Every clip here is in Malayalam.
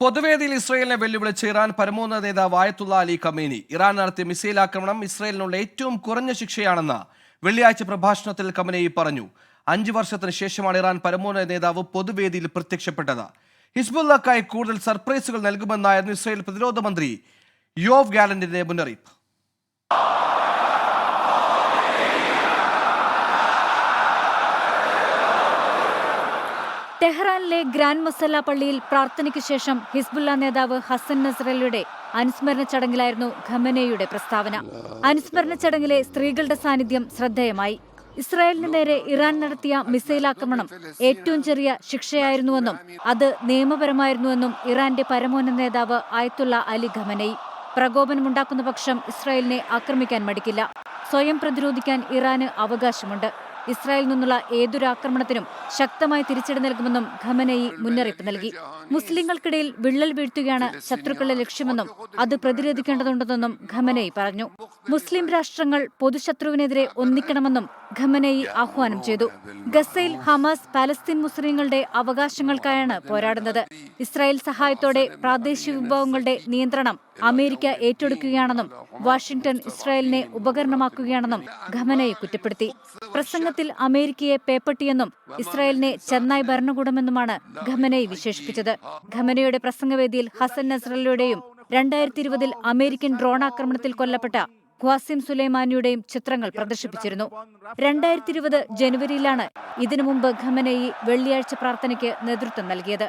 പൊതുവേദിയിൽ ഇസ്രയേലിനെ വെല്ലുവിളിച്ച് ഇറാൻ പരമോന്നത നേതാവ് ആയത്തുള്ള അലി കമേനി ഇറാൻ നടത്തിയ മിസൈൽ ആക്രമണം ഇസ്രയേലിനുള്ള ഏറ്റവും കുറഞ്ഞ ശിക്ഷയാണെന്ന് വെള്ളിയാഴ്ച പ്രഭാഷണത്തിൽ ഖമനേയി പറഞ്ഞു. അഞ്ച് വർഷത്തിന് ശേഷമാണ് ഇറാൻ പരമോന്നത നേതാവ് പൊതുവേദിയിൽ പ്രത്യക്ഷപ്പെട്ടത്. ഹിസ്ബുല്ലക്കായി കൂടുതൽ സർപ്രൈസുകൾ നൽകുമെന്നായിരുന്നു ഇസ്രയേൽ പ്രതിരോധ മന്ത്രി യോവ് ഗാലന്റിന്റെ മുന്നറിയിപ്പ്. ടെഹ്റാനിലെ ഗ്രാൻഡ് മസല്ല പള്ളിയിൽ പ്രാർത്ഥനയ്ക്ക് ശേഷം ഹിസ്ബുല്ല നേതാവ് ഹസൻ നസ്രലയുടെ അനുസ്മരണ ചടങ്ങിലായിരുന്നു ഖമനയുടെ പ്രസ്താവന. അനുസ്മരണ ചടങ്ങിലെ സ്ത്രീകളുടെ സാന്നിധ്യം ശ്രദ്ധേയമായി. ഇസ്രായേലിന് നേരെ ഇറാൻ നടത്തിയ മിസൈൽ ആക്രമണം ഏറ്റവും ചെറിയ ശിക്ഷയായിരുന്നുവെന്നും അത് നിയമപരമായിരുന്നുവെന്നും ഇറാന്റെ പരമോന്നത നേതാവ് ആയത്തുള്ള അലി ഖമനൈ. പ്രകോപനമുണ്ടാക്കുന്ന പക്ഷം ഇസ്രായേലിനെ ആക്രമിക്കാൻ മടിക്കില്ല. സ്വയം പ്രതിരോധിക്കാൻ ഇറാന് അവകാശമുണ്ട്. ഇസ്രായേലിൽ നിന്നുള്ള ഏതൊരു ആക്രമണത്തിനും ശക്തമായി തിരിച്ചടി നൽകുമെന്നും ഖമനയി മുന്നറിയിപ്പ് നൽകി. മുസ്ലിങ്ങൾക്കിടയിൽ വിള്ളൽ വീഴ്ത്തുകയാണ് ശത്രുക്കളുടെ ലക്ഷ്യമെന്നും അത് പ്രതിരോധിക്കേണ്ടതുണ്ടെന്നും ഖമനയി പറഞ്ഞു. മുസ്ലിം രാഷ്ട്രങ്ങൾ പൊതുശത്രുവിനെതിരെ ഒന്നിക്കണമെന്നും ഖമനയി ആഹ്വാനം ചെയ്തു. ഗസയിൽ ഹമാസ് പാലസ്തീൻ മുസ്ലിങ്ങളുടെ അവകാശങ്ങൾക്കായാണ് പോരാടുന്നത്. ഇസ്രായേൽ സഹായത്തോടെ പ്രാദേശിക വിഭവങ്ങളുടെ നിയന്ത്രണം അമേരിക്ക ഏറ്റെടുക്കുകയാണെന്നും വാഷിംഗ്ടൺ ഇസ്രായേലിനെ ഉപകരണമാക്കുകയാണെന്നും ഖമനയെ കുറ്റപ്പെടുത്തി. പ്രസംഗത്തിൽ അമേരിക്കയെ പേപ്പട്ടിയെന്നും ഇസ്രായേലിനെ ചെന്നായ് ഭരണകൂടമെന്നുമാണ് ഖമനയെ വിശേഷിപ്പിച്ചത്. ഖമനയുടെ പ്രസംഗവേദിയിൽ ഹസൻ നസ്രല്ലയുടെയും രണ്ടായിരത്തി ഇരുപതിൽ അമേരിക്കൻ ഡ്രോൺ ആക്രമണത്തിൽ കൊല്ലപ്പെട്ട ഖ്വാസിം സുലൈമാനിയുടെയും ചിത്രങ്ങൾ പ്രദർശിപ്പിച്ചിരുന്നു. രണ്ടായിരത്തി ഇരുപത് ജനുവരിയിലാണ് ഇതിനു മുമ്പ് ഖമനയി വെള്ളിയാഴ്ച പ്രാർത്ഥനയ്ക്ക് നേതൃത്വം നൽകിയത്.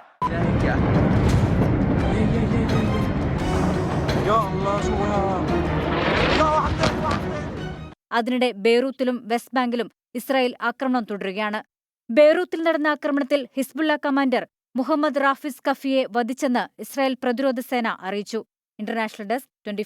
അതിനിടെ ബെയ്റൂത്തിലും വെസ്റ്റ് ബാങ്കിലും ഇസ്രായേൽ ആക്രമണം തുടരുകയാണ്. ബെയ്റൂത്തിൽ നടന്ന ആക്രമണത്തിൽ ഹിസ്ബുള്ള കമാൻഡർ മുഹമ്മദ് റാഫിസ് കഫിയെ വധിച്ചെന്ന് ഇസ്രായേൽ പ്രതിരോധ സേന അറിയിച്ചു. International desk twenty